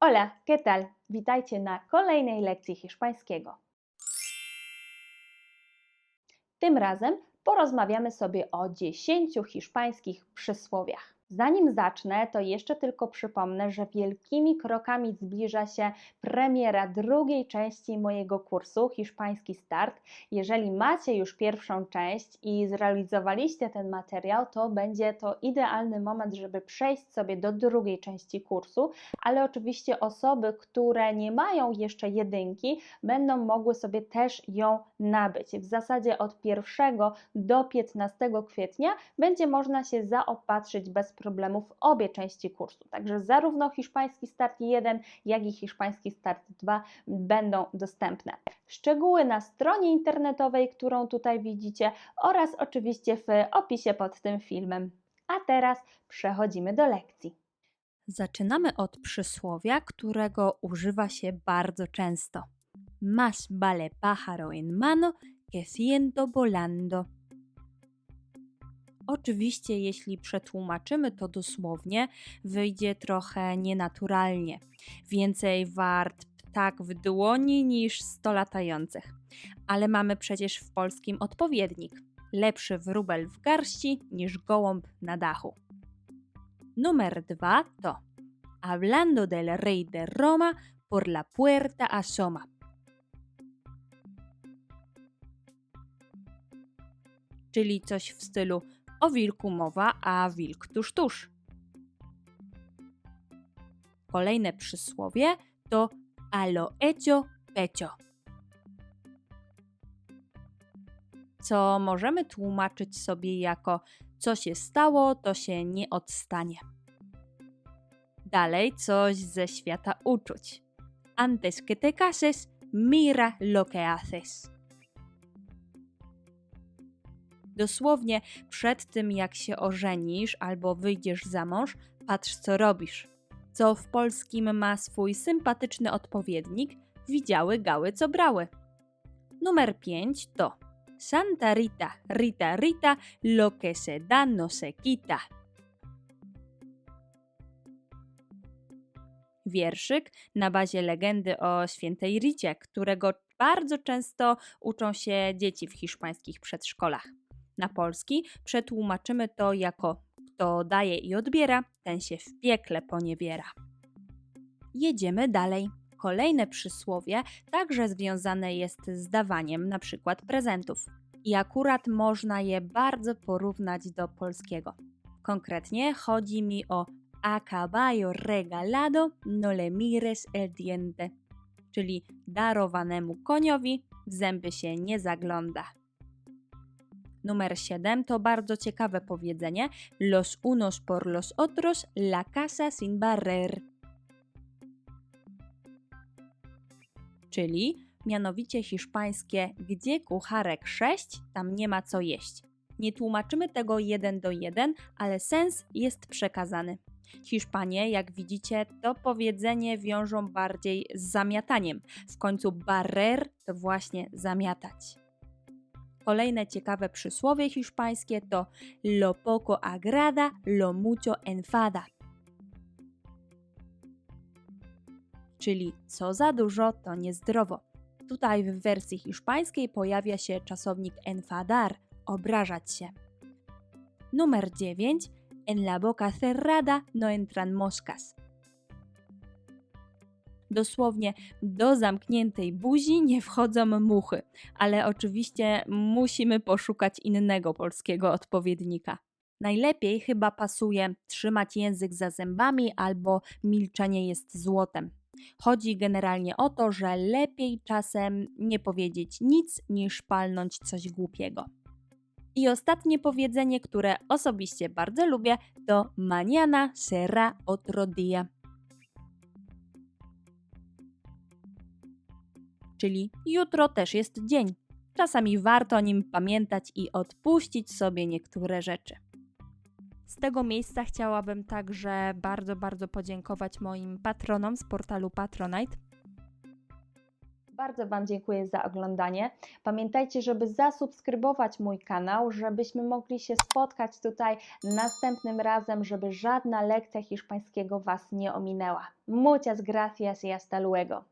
Hola, ¿qué tal? Witajcie na kolejnej lekcji hiszpańskiego. Tym razem porozmawiamy sobie o 10 hiszpańskich przysłowiach. Zanim zacznę, to jeszcze tylko przypomnę, że wielkimi krokami zbliża się premiera drugiej części mojego kursu Hiszpański Start. Jeżeli macie już pierwszą część i zrealizowaliście ten materiał, to będzie to idealny moment, żeby przejść sobie do drugiej części kursu, ale oczywiście osoby, które nie mają jeszcze jedynki, będą mogły sobie też ją nabyć. W zasadzie od 1 do 15 kwietnia będzie można się zaopatrzyć bez problemów obie części kursu. Także zarówno hiszpański start 1, jak i hiszpański start 2 będą dostępne. Szczegóły na stronie internetowej, którą tutaj widzicie, oraz oczywiście w opisie pod tym filmem. A teraz przechodzimy do lekcji. Zaczynamy od przysłowia, którego używa się bardzo często. Más vale pájaro en mano que ciento volando. Oczywiście, jeśli przetłumaczymy to dosłownie, wyjdzie trochę nienaturalnie. Więcej wart ptak w dłoni niż sto latających. Ale mamy przecież w polskim odpowiednik. Lepszy wróbel w garści niż gołąb na dachu. Numer dwa to Hablando del rey de Roma, por la puerta asoma. Czyli coś w stylu o wilku mowa, a wilk tuż tuż. Kolejne przysłowie to a lo hecho pecho. Co możemy tłumaczyć sobie jako co się stało, to się nie odstanie. Dalej coś ze świata uczuć. Antes que te cases, mira lo que haces. Dosłownie przed tym, jak się ożenisz albo wyjdziesz za mąż, patrz, co robisz. Co w polskim ma swój sympatyczny odpowiednik, widziały gały, co brały. Numer 5 to Santa Rita, Rita, Rita, lo que se da no se quita. Wierszyk na bazie legendy o świętej Ricie, którego bardzo często uczą się dzieci w hiszpańskich przedszkolach. Na polski przetłumaczymy to jako kto daje i odbiera, ten się w piekle poniewiera. Jedziemy dalej. Kolejne przysłowie także związane jest z dawaniem na przykład prezentów. I akurat można je bardzo porównać do polskiego. Konkretnie chodzi mi o a caballo regalado no le mires el diente, czyli darowanemu koniowi w zęby się nie zagląda. Numer 7 to bardzo ciekawe powiedzenie: Los unos por los otros, la casa sin barrer. Czyli mianowicie hiszpańskie gdzie kucharek 6, tam nie ma co jeść. Nie tłumaczymy tego jeden do jeden, ale sens jest przekazany. Hiszpanie, jak widzicie, to powiedzenie wiążą bardziej z zamiataniem. W końcu barrer to właśnie zamiatać. Kolejne ciekawe przysłowie hiszpańskie to lo poco agrada, lo mucho enfada. Czyli co za dużo, to niezdrowo. Tutaj w wersji hiszpańskiej pojawia się czasownik enfadar, obrażać się. Numer 9. En la boca cerrada no entran moscas dosłownie do zamkniętej buzi nie wchodzą muchy, ale oczywiście musimy poszukać innego polskiego odpowiednika. Najlepiej chyba pasuje trzymać język za zębami albo milczenie jest złotem. Chodzi generalnie o to, że lepiej czasem nie powiedzieć nic niż palnąć coś głupiego. I ostatnie powiedzenie, które osobiście bardzo lubię, to maniana será otro día. Czyli jutro też jest dzień. Czasami warto o nim pamiętać i odpuścić sobie niektóre rzeczy. Z tego miejsca chciałabym także bardzo, bardzo podziękować moim patronom z portalu Patronite. Bardzo Wam dziękuję za oglądanie. Pamiętajcie, żeby zasubskrybować mój kanał, żebyśmy mogli się spotkać tutaj następnym razem, żeby żadna lekcja hiszpańskiego Was nie ominęła. Muchas gracias y hasta luego.